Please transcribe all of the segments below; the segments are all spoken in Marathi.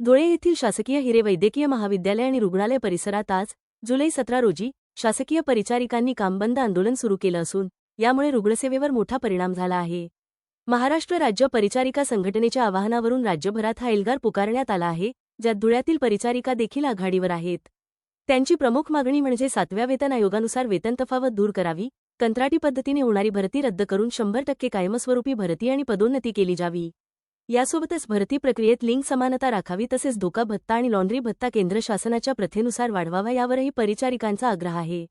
धुळे येथील शासकीय हिरे वैद्यकीय महाविद्यालय आणि रुग्णालय परिसरात आज जुलै सतरा रोजी शासकीय परिचारिकांनी कामबंद आंदोलन सुरू केलं असून यामुळे रुग्णसेवेवर मोठा परिणाम झाला आहे. महाराष्ट्र राज्य परिचारिका संघटनेच्या आवाहनावरून राज्यभरात हा एल्गार पुकारण्यात आला आहे ज्यात धुळ्यातील परिचारिका देखील आघाडीवर आहेत. त्यांची प्रमुख मागणी म्हणजे सातव्या वेतन आयोगानुसार वेतन तफावत दूर करावी कंत्राटी पद्धतीने होणारी भरती रद्द करून शंभर टक्के कायमस्वरूपी भरती आणि पदोन्नती केली जावी. यासोबतच भरती प्रक्रियेत लिंग समानता राखावी तसेच धोका भत्ता आणि लॉन्ड्री भत्ता केंद्र शासनाच्या प्रथेनुसार वाढवावा यावरही परिचारिकांचा आग्रह आहे.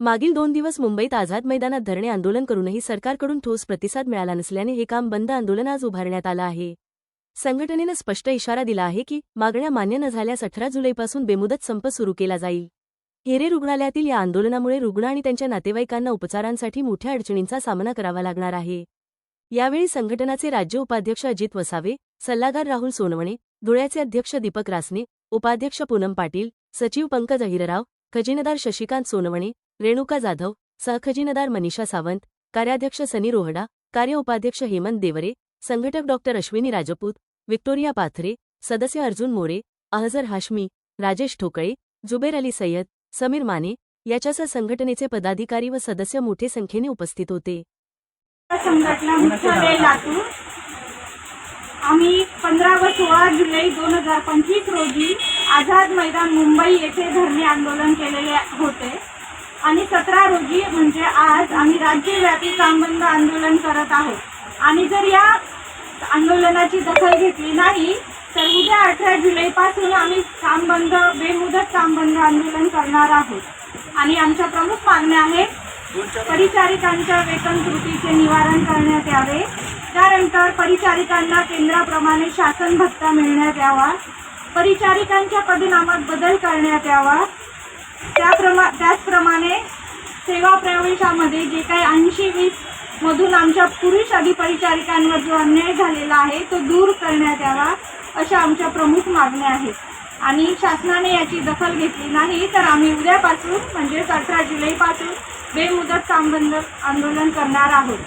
मागील दोन दिवस मुंबईत आझाद मैदानात धरणे आंदोलन करूनही सरकारकडून ठोस प्रतिसाद मिळाला नसल्याने हे काम बंद आंदोलन आज उभारण्यात आलं आहे. संघटनेनं स्पष्ट इशारा दिला आहे की मागण्या मान्य न झाल्यास अठरा जुलैपासून बेमुदत संप सुरू केला जाईल. हिरे रुग्णालयातील या आंदोलनामुळे रुग्ण आणि त्यांच्या नातेवाईकांना उपचारांसाठी मोठ्या अडचणींचा सामना करावा लागणार आहे. यावेळी संघटनाचे राज्य उपाध्यक्ष अजित वसावे सल्लागार राहुल सोनवणे धुळ्याचे अध्यक्ष दीपक रासने उपाध्यक्ष पूनम पाटील सचिव पंकज अहिरराव खजिनदार शशिकांत सोनवणे रेणुका जाधव सहखजिनदार मनीषा सावंत कार्याध्यक्ष सनी रोहडा कार्य उपाध्यक्ष हेमंत देवरे संघटक डॉक्टर अश्विनी राजपूत विक्टोरिया पाथरे सदस्य अर्जुन मोरे अहजर हाशमी राजेश ठोकळे जुबेर अली सय्यद समीर माने याच्यासह संघटनेचे पदाधिकारी व सदस्य मोठे संख्येने उपस्थित होते. संघटना मुख्यालय लातूर. आम्ही पंधरा व सोळा जुलै दोन हजार पंचवीस रोजी आझाद मैदान मुंबई येथे धरणे आंदोलन केलेले होते. आणि सतरा रोजी म्हणजे आज आम्ही राज्यव्यापी कामबंद आंदोलन करत आहोत. आणि जर या आंदोलनाची दखल घेतली नाही तर उद्या अठरा जुलैपासून आम्ही कामबंद बेमुदत कामबंद आंदोलन करणार आहोत. आणि आमच्या प्रमुख मागण्या आहेत परिचारिकांच्या वेतन त्रुटीचे निवारण करण्यात यावे. त्यानंतर परिचारिकांना केंद्राप्रमाणे शासन भत्ता मिळण्यात यावा. परिचारिकांच्या पदनामात बदल करण्यात यावा. त्याप्रमा त्याचप्रमाणे सेवा प्रवेशामध्ये जे काही ऐंशी वीस मधून आमच्या पुरुष अधिपरिचारिकांवर जो अन्याय झालेला आहे तो दूर करण्यात यावा अशा आमच्या प्रमुख मागण्या आहेत. आणि शासनाने याची दखल घेतली नाही तर आम्ही उद्यापासून म्हणजेच अठरा जुलैपासून बेमुदत कामबंद आंदोलन करणार आहोत.